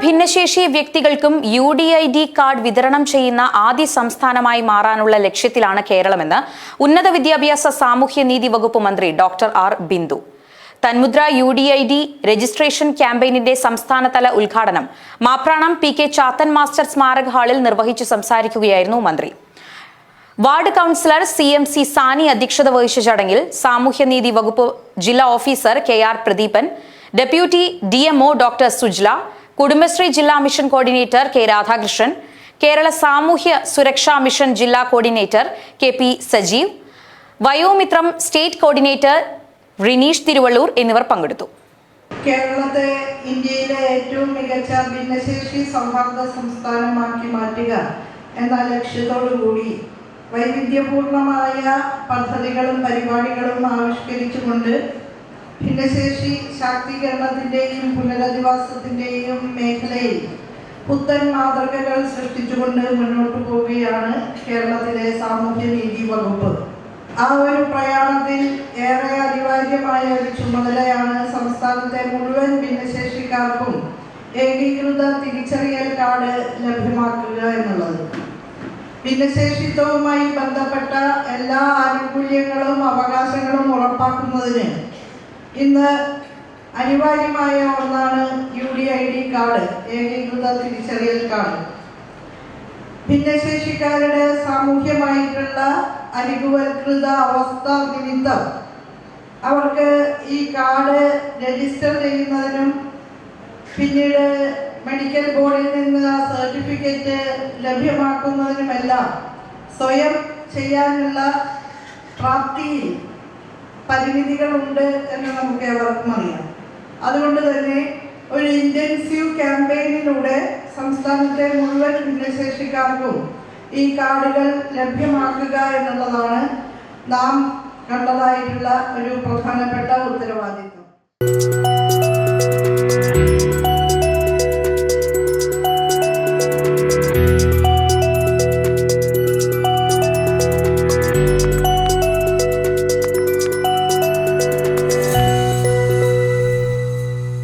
ഭിന്നശേഷി വ്യക്തികൾക്കും U D I D card വിതരണം ചെയ്യുന്ന ആദ്യ സംസ്ഥാനമായി മാറാനുള്ള ലക്ഷ്യത്തിലാണ് കേരളമെന്ന് ഉന്നത വിദ്യാഭ്യാസ സാമൂഹ്യനീതി വകുപ്പ് മന്ത്രി doctor R Bindu. Thanmudra U D I D registration ക്യാമ്പയിനിന്റെ സംസ്ഥാനതല ഉദ്ഘാടനം Mapranam P K Chathan master സ്മാരക ഹാളിൽ നിർവഹിച്ചു സംസാരിക്കുകയായിരുന്നു മന്ത്രി. Ward councillor C M C Sani അധ്യക്ഷത വഹിച്ച ചടങ്ങിൽ സാമൂഹ്യനീതി വകുപ്പ് ജില്ലാ officer K R Pradeepan deputy D MO doctor Sujla Kudumbashree ജില്ലാ mission coordinator K Radhakrishnan Kerala സാമൂഹ്യ സുരക്ഷാ മിഷൻ ജില്ലാ coordinator K P Sajeev Vayomithram state coordinator Rineesh Thiruvallur എന്നിവർ പങ്കെടുത്തു. കേരളത്തെ ഇന്ത്യയിലെ ഏറ്റവും മികച്ച ഭിന്നശേഷി സൗഹാർദ്ദ സംസ്ഥാനമാക്കി മാറ്റുക എന്ന ലക്ഷ്യത്തോടുകൂടി വൈവിധ്യപൂർണമായ പദ്ധതികളും പരിപാടികളും ആവിഷ്കരിച്ചുകൊണ്ട് ഭിന്നശേഷി ശാക്തീകരണത്തിന്റെയും പുനരധിവാസത്തിന്റെയും മേഖലയിൽ പുത്തൻ മാതൃകകൾ സൃഷ്ടിച്ചുകൊണ്ട് മുന്നോട്ട് പോവുകയാണ് കേരളത്തിലെ സാമൂഹ്യ നീതി വകുപ്പ്. ആ ഒരു പ്രയാണത്തിൽ ഏറെ അനിവാര്യമായ ഒരു ചുമതലയാണ് സംസ്ഥാനത്തെ മുഴുവൻ ഭിന്നശേഷിക്കാർക്കും ഏകീകൃത തിരിച്ചറിയൽ കാർഡ് ലഭ്യമാക്കുക എന്നുള്ളത്. ഭിന്നശേഷിത്വവുമായി ബന്ധപ്പെട്ട എല്ലാ ആനുകൂല്യങ്ങളും അവകാശങ്ങളും ഉറപ്പാക്കുന്നതിന് ഇന്ന് അനിവാര്യമായ ഒന്നാണ് U D I D card. ഏകീകൃത തിരിച്ചറിയൽ കാർഡ്. ഭിന്നശേഷിക്കാരുടെ സാമൂഹ്യമായിട്ടുള്ള അരികുവൽകൃത അവസ്ഥ നിമിത്തം അവർക്ക് ഈ കാർഡ് രജിസ്റ്റർ ചെയ്യുന്നതിനും പിന്നീട് മെഡിക്കൽ ബോർഡിൽ നിന്ന് ആ സർട്ടിഫിക്കറ്റ് ലഭ്യമാക്കുന്നതിനുമെല്ലാം സ്വയം ചെയ്യാനുള്ള പ്രാപ്തിയിൽ പരിമിതികളുണ്ട് എന്ന് നമുക്ക് ഏവർക്കും അറിയാം. അതുകൊണ്ട് തന്നെ ഒരു ഇന്റൻസീവ് ക്യാമ്പയിനിലൂടെ സംസ്ഥാനത്തെ മുഴുവൻ ഭിന്നശേഷിക്കാർക്കും ഈ കാർഡുകൾ ലഭ്യമാക്കുക എന്നുള്ളതാണ് നാം കണ്ടതായിട്ടുള്ള ഒരു പ്രധാനപ്പെട്ട ഉത്തരവാദിത്വം.